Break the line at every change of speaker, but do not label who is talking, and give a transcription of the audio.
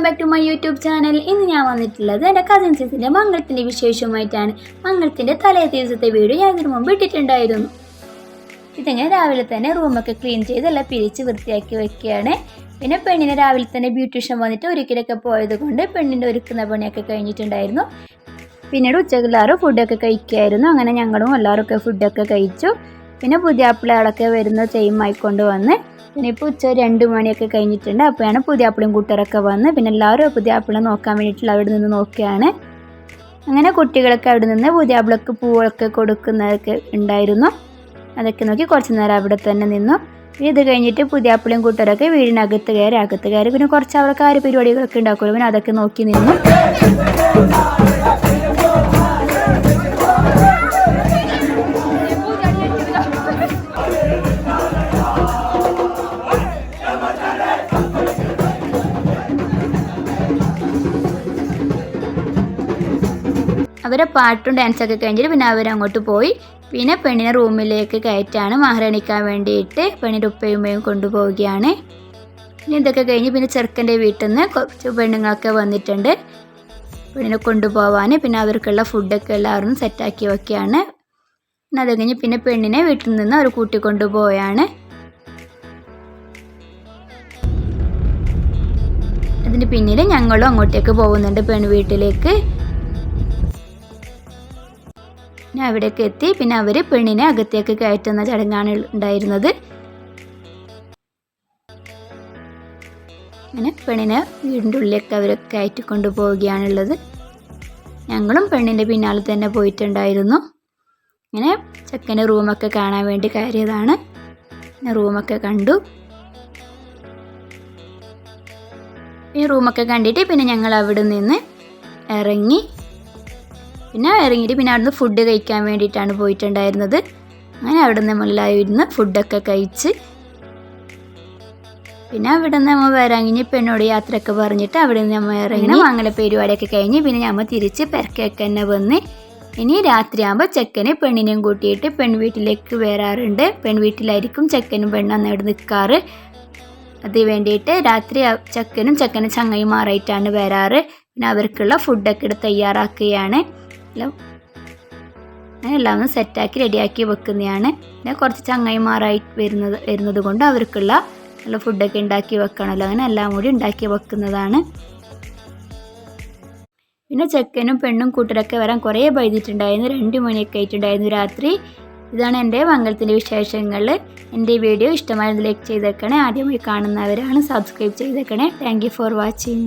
Welcome back to my YouTube channel ഇന്ന് ഞാൻ വന്നിട്ടുള്ളത് എന്റെ കസിൻസിന്റെ മംഗളത്തിന്റെ വിശേഷവുമായിട്ടാണ്. മംഗളത്തിന്റെ തലേ ദിവസത്തെ വീഡിയോ ഞാൻ ഇതിനു മുമ്പ് ഇട്ടിട്ടുണ്ടായിരുന്നു. ഇതിങ്ങനെ രാവിലെ തന്നെ റൂമൊക്കെ ക്ലീൻ ചെയ്തെല്ലാം പിരിച്ച് വൃത്തിയാക്കി വെക്കുകയാണ്. പിന്നെ പെണ്ണിനെ രാവിലെ തന്നെ ബ്യൂട്ടീഷ്യൻ വന്നിട്ട് ഒരിക്കലൊക്കെ പോയത് കൊണ്ട് പെണ്ണിന്റെ ഒരുക്കുന്ന പണിയൊക്കെ കഴിഞ്ഞിട്ടുണ്ടായിരുന്നു. പിന്നീട് ഉച്ചയ്ക്ക് എല്ലാവരും ഫുഡൊക്കെ കഴിക്കുമായിരുന്നു അങ്ങനെ ഞങ്ങളും എല്ലാവരും ഒക്കെ ഫുഡൊക്കെ കഴിച്ചു. പിന്നെ പുതിയ അപ്പിളകളൊക്കെ വരുന്ന ടൈമായി കൊണ്ടുവന്ന് വന്ന് പിന്നെ ഇപ്പോൾ ഉച്ച രണ്ട് മണിയൊക്കെ കഴിഞ്ഞിട്ടുണ്ട്. അപ്പോഴാണ് പുതിയ അപ്പിളും കൂട്ടരൊക്കെ വന്ന് പിന്നെ എല്ലാവരും പുതിയ ആപ്പിളെ നോക്കാൻ വേണ്ടിയിട്ടുള്ള അവിടെ നിന്ന് നോക്കുകയാണ്. അങ്ങനെ കുട്ടികളൊക്കെ അവിടെ നിന്ന് പുതിയ അപ്പിളൊക്കെ പൂവൊക്കെ കൊടുക്കുന്നതൊക്കെ ഉണ്ടായിരുന്നു. അതൊക്കെ നോക്കി കുറച്ച് നേരം അവിടെ തന്നെ നിന്നു. ഇത് കഴിഞ്ഞിട്ട് പുതിയ അപ്പിളും കൂട്ടരൊക്കെ വീടിനകത്ത് കയറി അകത്ത് കയറി പിന്നെ കുറച്ച് അവർക്ക് ആ ഒരു പരിപാടികളൊക്കെ ഉണ്ടാക്കുമല്ലോ. പിന്നെ അതൊക്കെ നോക്കി നിന്നു. അവരെ പാട്ടും ഡാൻസൊക്കെ കഴിഞ്ഞിട്ട് പിന്നെ അവരങ്ങോട്ട് പോയി. പിന്നെ പെണ്ണിനെ റൂമിലേക്ക് കയറ്റാണ് മഹാരണിക്കാൻ വേണ്ടിയിട്ട് പെണ്ണിന്റെ ഉപ്പയും ഉമ്മയും കൊണ്ടുപോവുകയാണ്. പിന്നെ ഇതൊക്കെ കഴിഞ്ഞ് പിന്നെ ചെറുക്കന്റെ വീട്ടിൽ നിന്ന് കുറച്ച് പെണ്ണുങ്ങളൊക്കെ വന്നിട്ടുണ്ട്. പെണ്ണിനെ കൊണ്ടുപോകാൻ പിന്നെ അവർക്കുള്ള ഫുഡൊക്കെ എല്ലാവരും സെറ്റാക്കി വെക്കുകയാണ്. പിന്നെ അത് കഴിഞ്ഞ് പിന്നെ പെണ്ണിനെ വീട്ടിൽ നിന്ന് അവർ കൂട്ടിക്കൊണ്ടുപോയാണ് അതിന് പിന്നിൽ ഞങ്ങളും അങ്ങോട്ടേക്ക് പോകുന്നുണ്ട് പെണ്ണ് വീട്ടിലേക്ക്. പിന്നെ അവിടേക്ക് എത്തി. പിന്നെ അവർ പെണ്ണിനെ അകത്തേക്ക് കയറ്റുന്ന ചടങ്ങാണ് ഉണ്ടായിരുന്നത്. അങ്ങനെ പെണ്ണിനെ വീടിന്റെ ഉള്ളിലേക്ക് അവർ കയറ്റിക്കൊണ്ട് പോവുകയാണുള്ളത്. ഞങ്ങളും പെണ്ണിന്റെ പിന്നാലെ തന്നെ പോയിട്ടുണ്ടായിരുന്നു. ഇങ്ങനെ ചെക്കന്റെ റൂമൊക്കെ കാണാൻ വേണ്ടി കയറിയതാണ്. റൂമൊക്കെ കണ്ടു. ഈ റൂമൊക്കെ കണ്ടിട്ട് പിന്നെ ഞങ്ങൾ അവിടെ നിന്ന് ഇറങ്ങി പിന്നെ ഇറങ്ങിയിട്ട് പിന്നെ അവിടുന്ന് ഫുഡ് കഴിക്കാൻ വേണ്ടിയിട്ടാണ് പോയിട്ടുണ്ടായിരുന്നത്. അങ്ങനെ അവിടെ നിന്ന് നമ്മളായിരുന്നു ഫുഡൊക്കെ കഴിച്ച് പിന്നെ അവിടെ നിന്ന് നമ്മൾ വരാങ്ങിഞ്ഞ് പെണ്ണോട് യാത്രയൊക്കെ പറഞ്ഞിട്ട് അവിടെ നിന്ന് നമ്മൾ ഇറങ്ങി മംഗല പരിപാടിയൊക്കെ കഴിഞ്ഞ് പിന്നെ നമ്മൾ തിരിച്ച് പെരക്കൊക്കെ തന്നെ വന്ന് ഇനി രാത്രിയാകുമ്പോൾ ചെക്കനെ പെണ്ണിനെയും കൂട്ടിയിട്ട് പെൺവീട്ടിലേക്ക് വരാറുണ്ട്. പെൺവീട്ടിലായിരിക്കും ചെക്കനും പെണ്ണും അവിടെ നിൽക്കാറ്. അത് വേണ്ടിയിട്ട് രാത്രി ചെക്കനും ചെക്കനും ചങ്ങൈമാറായിട്ടാണ് വരാറ്. പിന്നെ അവർക്കുള്ള ഫുഡൊക്കെ ഇവിടെ തയ്യാറാക്കുകയാണ്. എല്ലാം അങ്ങനെ എല്ലാം സെറ്റാക്കി റെഡിയാക്കി വെക്കുന്നതാണ്. പിന്നെ കുറച്ച് ചങ്ങായിമാറായി വരുന്നത് വരുന്നത് കൊണ്ട് അവർക്കുള്ള നല്ല ഫുഡൊക്കെ ഉണ്ടാക്കി വെക്കണമല്ലോ അങ്ങനെ എല്ലാം കൂടി ഉണ്ടാക്കി വെക്കുന്നതാണ്. പിന്നെ ചെക്കനും പെണ്ണും കൂട്ടരൊക്കെ വരാൻ കുറേ വൈകിട്ടുണ്ടായിരുന്നു രണ്ട് മണിയൊക്കെ ആയിട്ടുണ്ടായിരുന്നു രാത്രി. ഇതാണ് എന്റെ മംഗളത്തിന്റെ വിശേഷങ്ങൾ. എന്റെ വീഡിയോ ഇഷ്ടമായത് ലൈക്ക് ചെയ്തേക്കണേ. ആദ്യമായി കാണുന്നവരാണ് സബ്സ്ക്രൈബ് ചെയ്തേക്കണേ. Thank for watching